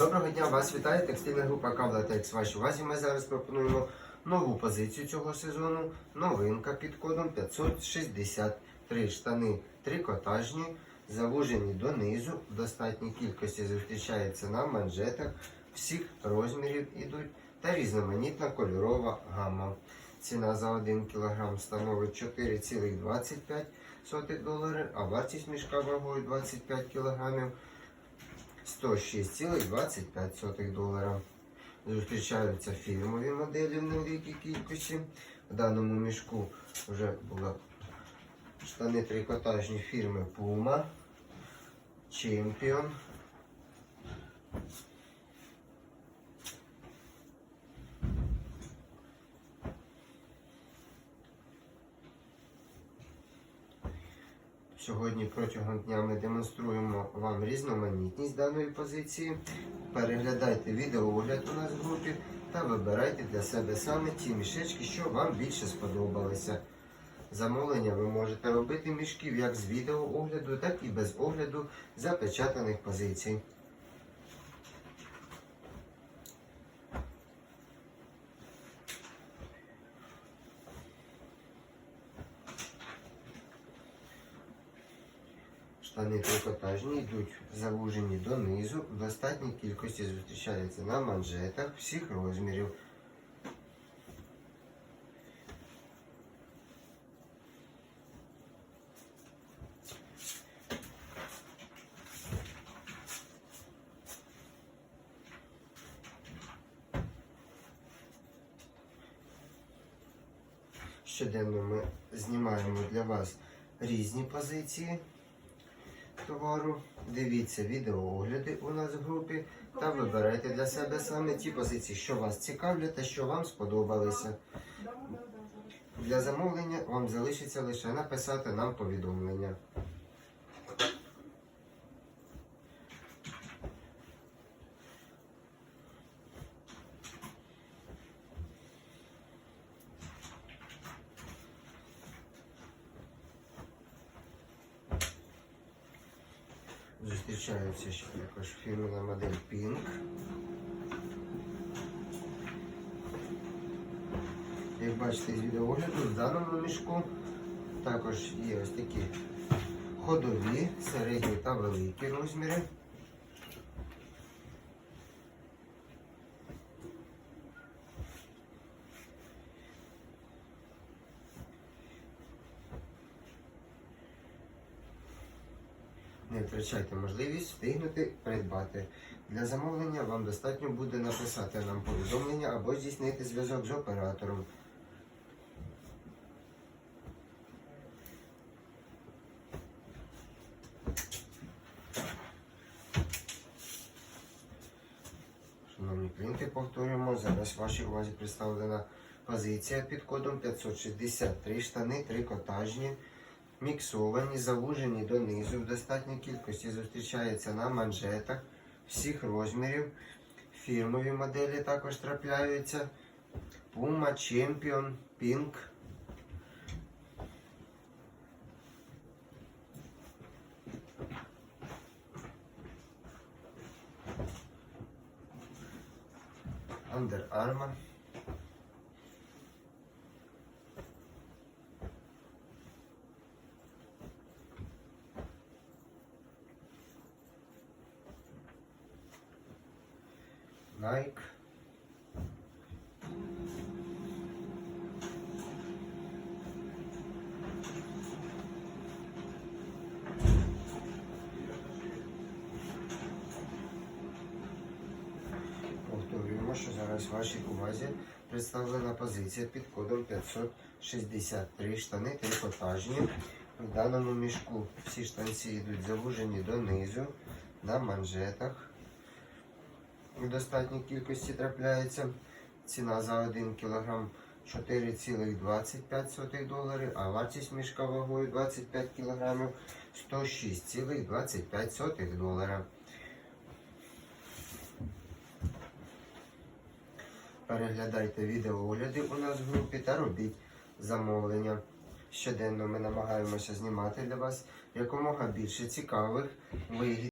Доброго дня, вас вітає текстильна група Кавлатекс. Вашій увазі ми зараз пропонуємо нову позицію цього сезону. Новинка під кодом 563 штани трикотажні, завужені донизу, в достатній кількості зустрічається на манжетах, всіх розмірів ідуть та різноманітна кольорова гама. Ціна за 1 кг становить 4,25 долари, а вартість мішка вагою 25 кг 106,25 долара. Зустрічаються фірмові моделі в невеликій кількості. В даному мішку вже були штани трикотажні фірми Puma, Champion. Сьогодні протягом дня ми демонструємо вам різноманітність даної позиції. Переглядайте відеоогляд у нас в групі та вибирайте для себе саме ті мішечки, що вам більше сподобалися. Замовлення ви можете робити мішків як з відеоогляду, так і без огляду запечатаних позицій. Штани трикотажні йдуть завужені донизу, в достатній кількості зустрічаються на манжетах всіх розмірів. Щоденно ми знімаємо для вас різні позиції товару. Дивіться відеоогляди у нас в групі та вибирайте для себе саме ті позиції, що вас цікавлять та що вам сподобалися. Для замовлення вам залишиться лише написати нам повідомлення. Зустрічаються ще також фірмова модель Pink. Як бачите з відеогляду, в даному мішку також є ось такі ходові, середні та великі розміри. Не втрачайте можливість встигнути придбати. Для замовлення вам достатньо буде написати нам повідомлення або здійснити зв'язок з оператором. Шановні клієнти, повторюємо, зараз вашій увазі представлена позиція під кодом 563 штани трикотажні. Міксовані, завужені донизу в достатній кількості зустрічаються на манжетах всіх розмірів. Фірмові моделі також трапляються. Puma, Champion, Pink. Under Armour. Nike. Повторюємо, що зараз вашій увазі представлена позиція під кодом 563 штани трикотажні. В даному мішку всі штанці йдуть завужені донизу на манжетах в достатній кількості трапляється. Ціна за 1 кг 4,25 долари, а вартість мішка вагою 25 кг 106,25 долара. Переглядайте відеоогляди у нас в групі та робіть замовлення. Щоденно ми намагаємося знімати для вас якомога більше цікавих вигідних